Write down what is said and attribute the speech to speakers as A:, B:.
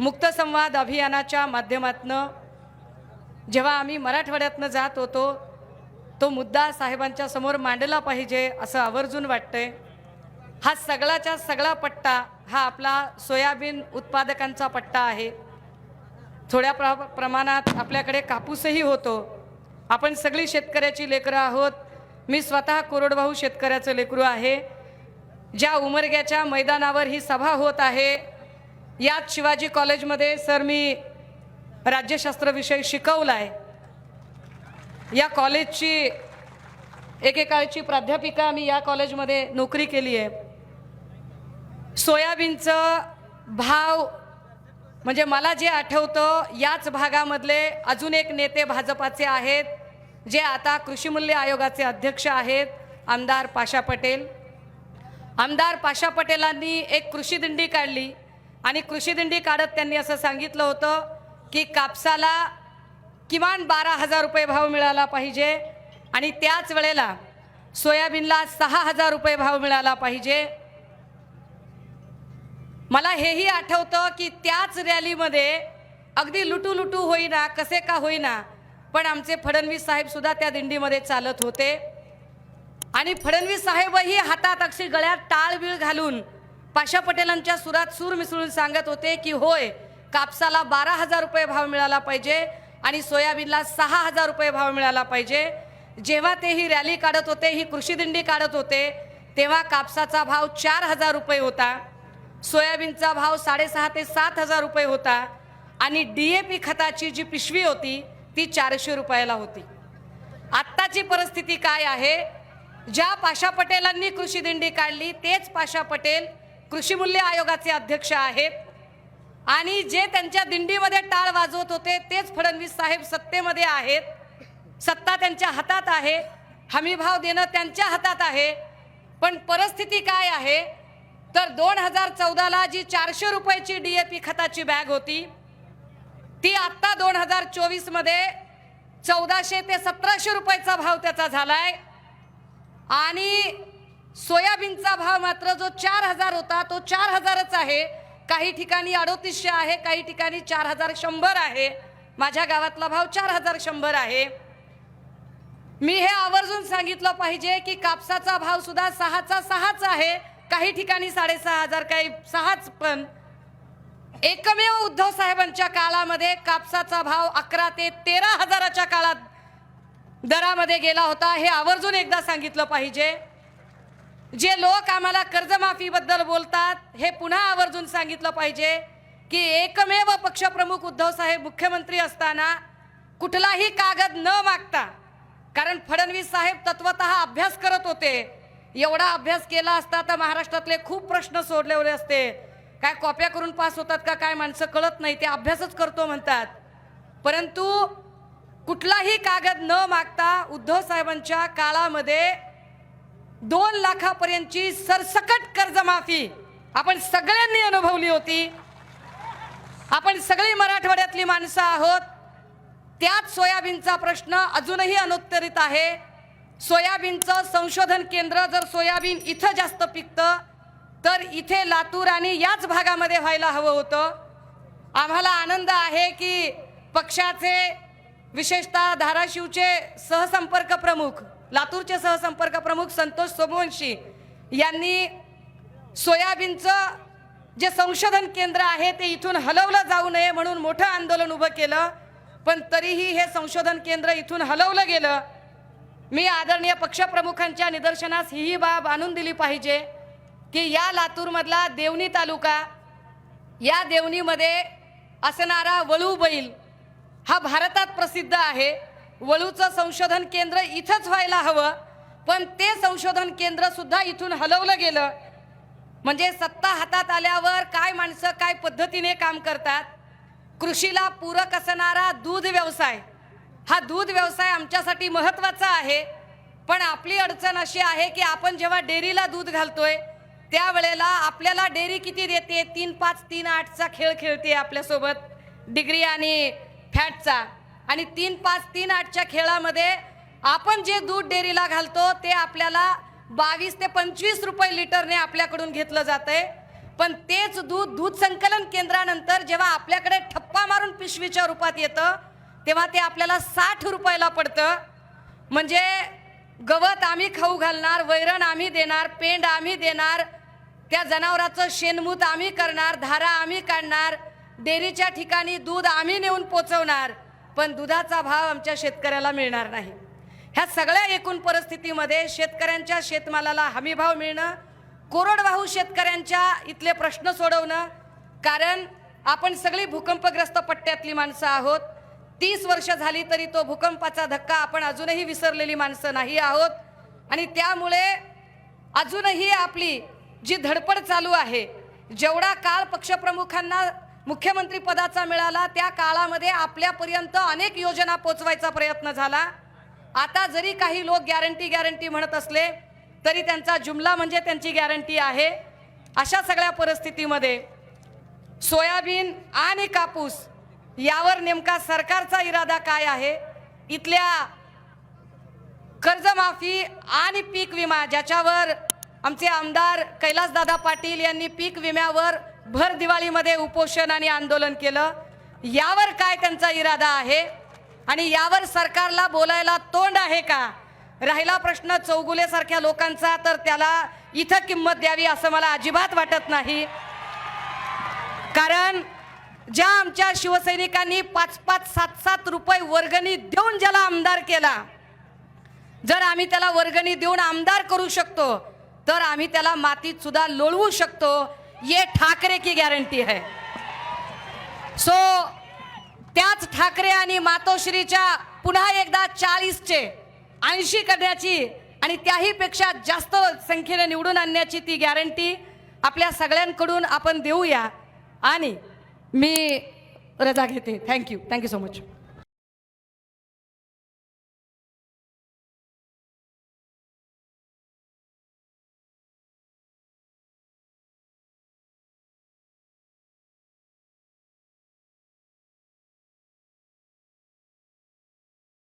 A: मुक्त संवाद अभियानाच्या माध्यमातनं जेव्हा आम्ही मराठवाड्यातनं जात होतो तो मुद्दा साहेबांच्या समोर मांडला पाहिजे असं आवर्जून वाटतंय. हा सगळाच्या सगळा पट्टा हा आपला सोयाबीन उत्पादकांचा पट्टा आहे. थोड्या प्र प्रमाणात आपल्याकडे कापूसही होतो. आपण सगळी शेतकऱ्याची लेकरं आहोत. मी स्वतः कोरडवाहू शेतकऱ्याचं लेकरू आहे. ज्या उमरग्याच्या मैदानावर ही सभा होत आहे याच शिवाजी कॉलेजमध्ये सर मी राज्यशास्त्र विषय शिकवला आहे या कॉलेजची एकेकाळची प्राध्यापिका मी या कॉलेजमध्ये नोकरी केली आहे. सोयाबीनचं भाव म्हणजे मला जे आठवतं याच भागामधले अजून एक नेते भाजपाचे आहेत जे आता कृषीमूल्य आयोगाचे अध्यक्ष आहेत आमदार पाशा पटेल. आमदार पाशा पटेलांनी एक कृषी दिंडी काढली. आणि कृषीदिंडी काढत त्यांनी असं सांगितलं होतं की कापसाला किमान बारा हजार रुपये भाव मिळाला पाहिजे आणि त्याच वेळेला सोयाबीनला सहा हजार रुपये भाव मिळाला पाहिजे. मला हेही आठवतं की त्याच रॅलीमध्ये अगदी लुटू लुटू होईना कसे का होईना पण आमचे फडणवीस साहेबसुद्धा त्या दिंडीमध्ये चालत होते. आणि फडणवीस साहेबही हातात अक्षी गळ्यात टाळबीळ घालून पाशा पटेलांच्या सुरात सूर मिसळून सांगत होते की होय कापसाला बारा हजार रुपये भाव मिळाला पाहिजे आणि सोयाबीनला सहा हजार रुपये भाव मिळाला पाहिजे. जेव्हा ते ही रॅली काढत होते ही कृषी दिंडी काढत होते तेव्हा कापसाचा भाव चार हजार रुपये होता. सोयाबीनचा भाव साडेसहा ते सात हजार रुपये होता आणि डी ए पी खताची जी पिशवी होती ती चारशे रुपयाला होती. आत्ताची परिस्थिती काय आहे? ज्या पाशा पटेलांनी कृषी दिंडी काढली तेच पाशा पटेल कृषी मूल्य आयोगाचे अध्यक्ष आहेत. आणि जे त्यांच्या दिंडीमध्ये टाळ वाजवत होते तेच फडणवीस साहेब सत्तेमध्ये आहेत. सत्ता त्यांच्या हातात आहे हमीभाव देणं त्यांच्या हातात आहे. पण परिस्थिती काय आहे? तर दोन हजार चौदाला जी चारशे रुपयाची डी ए पी खताची बॅग होती ती आत्ता दोन हजार चोवीसमध्ये चौदाशे ते सतराशे रुपयाचा भाव त्याचा झालाय. आणि सोयाबीनचा भाव मात्र जो चार हजार होता तो चार हजारच आहे. काही ठिकाणी अडोतीसशे आहे काही ठिकाणी चार हजार शंभर आहे. माझ्या गावातला भाव चार हजार शंभर आहे. मी हे आवर्जून सांगितलं पाहिजे की कापसाचा भाव सुद्धा सहाचा सहाच आहे. काही ठिकाणी साडेसहा हजार काही सहाच पण. एकमेव उद्धव साहेबांच्या काळामध्ये कापसाचा भाव अकरा ते तेरा हजाराच्या काळात दरामध्ये गेला होता हे आवर्जून एकदा सांगितलं पाहिजे. जे लोक आम्हाला कर्जमाफीबद्दल बोलतात हे पुन्हा आवर्जून सांगितलं पाहिजे की एकमेव पक्षप्रमुख उद्धवसाहेब मुख्यमंत्री असताना कुठलाही कागद न मागता कारण फडणवीस साहेब तत्वतः अभ्यास करत होते. एवढा अभ्यास केला असता तर महाराष्ट्रातले खूप प्रश्न सोडलेले असते. काय कॉप्या करून पास होतात का काय माणसं कळत नाही ते अभ्यासच करतो म्हणतात. परंतु कुठलाही कागद न मागता उद्धव साहेबांच्या काळामध्ये दोन लाखापर्यंतची सरसकट कर्जमाफी आपण सगळ्यांनी अनुभवली होती. आपण सगळी मराठवाड्यातली माणसं आहोत. त्यात सोयाबीनचा प्रश्न अजूनही अनुत्तरित आहे. सोयाबीनचं संशोधन केंद्र जर सोयाबीन इथं जास्त पिकतं तर इथे लातूर आणि याच भागामध्ये व्हायला हवं होतं. आम्हाला आनंद आहे की पक्षाचे विशेषतः धाराशिवचे सहसंपर्क प्रमुख लातूरचे सहसंपर्क प्रमुख संतोष सोमवंशी यांनी सोयाबीनचं जे संशोधन केंद्र आहे ते इथून हलवलं जाऊ नये म्हणून मोठं आंदोलन उभं केलं. पण तरीही हे संशोधन केंद्र इथून हलवलं गेलं. मी आदरणीय पक्षप्रमुखांच्या निदर्शनास ही बाब आणून दिली पाहिजे की या लातूरमधला देवणी तालुका या देवणीमध्ये असणारा वळू बैल हा भारतात प्रसिद्ध आहे. वळूचं संशोधन केंद्र इथंच व्हायला हवं पण ते संशोधन केंद्र सुद्धा इथून हलवलं गेलं. म्हणजे सत्ता हातात आल्यावर काय माणसं काय पद्धतीने काम करतात? कृषीला पूरक असणारा दूध व्यवसाय. हा दूध व्यवसाय आमच्यासाठी महत्त्वाचा आहे पण आपली अडचण अशी आहे की आपण जेव्हा डेअरीला दूध घालतोय त्यावेळेला आपल्याला डेअरी किती देते? तीन पाच तीन आठचा खेळ खेळते आपल्यासोबत डिग्री आणि फॅटचा. आणि तीन पाच तीन आठच्या खेळामध्ये आपण जे दूध डेअरीला घालतो ते आपल्याला बावीस ते पंचवीस रुपये लिटरने आपल्याकडून घेतलं जातंय. पण तेच दूध दूध संकलन केंद्रानंतर जेव्हा आपल्याकडे ठप्पा मारून पिशवीच्या रूपात येतं तेव्हा ते आपल्याला साठ रुपयाला पडतं. म्हणजे गवत आम्ही खाऊ घालणार वैरण आम्ही देणार पेंड आम्ही देणार त्या जनावराचं शेणमूत आम्ही करणार धारा आम्ही काढणार डेअरीच्या ठिकाणी दूध आम्ही नेऊन पोचवणार. पण दुधाचा भाव आमच्या शेतकऱ्याला मिळणार नाही. ह्या सगळ्या एकूण परिस्थितीमध्ये शेतकऱ्यांच्या शेतमालाला हमीभाव मिळणं कोरडवाहू शेतकऱ्यांच्या इथले प्रश्न सोडवणं कारण आपण सगळी भूकंपग्रस्त पट्ट्यातली माणसं आहोत. तीस वर्ष झाली तरी तो भूकंपाचा धक्का आपण अजूनही विसरलेली माणसं नाही आहोत. आणि त्यामुळे अजूनही आपली जी धडपड चालू आहे जेवढा काळ पक्षप्रमुखांना मुख्यमंत्री पदाचा मिळाला त्या काळामध्ये आपल्यापर्यंत अनेक योजना पोचवायचा प्रयत्न झाला. आता जरी काही लोक गॅरंटी गॅरंटी म्हणत असले तरी त्यांचा जुमला म्हणजे त्यांची गॅरंटी आहे. अशा सगळ्या परिस्थितीमध्ये सोयाबीन आणि कापूस यावर नेमका सरकारचा इरादा काय आहे? इथल्या कर्जमाफी आणि पीक विमा ज्याच्यावर आमचे आमदार कैलासदादा पाटील यांनी पीक विम्यावर भर दिवाळीमध्ये उपोषण आणि आंदोलन केलं. यावर काय त्यांचा इरादा आहे? आणि यावर सरकारला बोलायला तोंड आहे का? राहिला प्रश्न चौगुलेसारख्या लोकांचा तर त्याला इथं किंमत द्यावी असं मला अजिबात वाटत नाही. कारण ज्या आमच्या शिवसैनिकांनी पाच पाच सात सात रुपये वर्गणी देऊन ज्याला आमदार केला जर आम्ही त्याला वर्गणी देऊन आमदार करू शकतो तर आम्ही त्याला मातीत सुद्धा लोळवू शकतो. ये ठाकरे की गॅरंटी आहे सो त्याच ठाकरे आणि मातोश्रीच्या पुन्हा एकदा चाळीसचे ऐंशी करण्याची आणि त्याही पेक्षा जास्त संख्येने निवडून आणण्याची ती गॅरंटी आपल्या सगळ्यांकडून आपण देऊया. आणि मी रजा घेते. Thank you thank you so much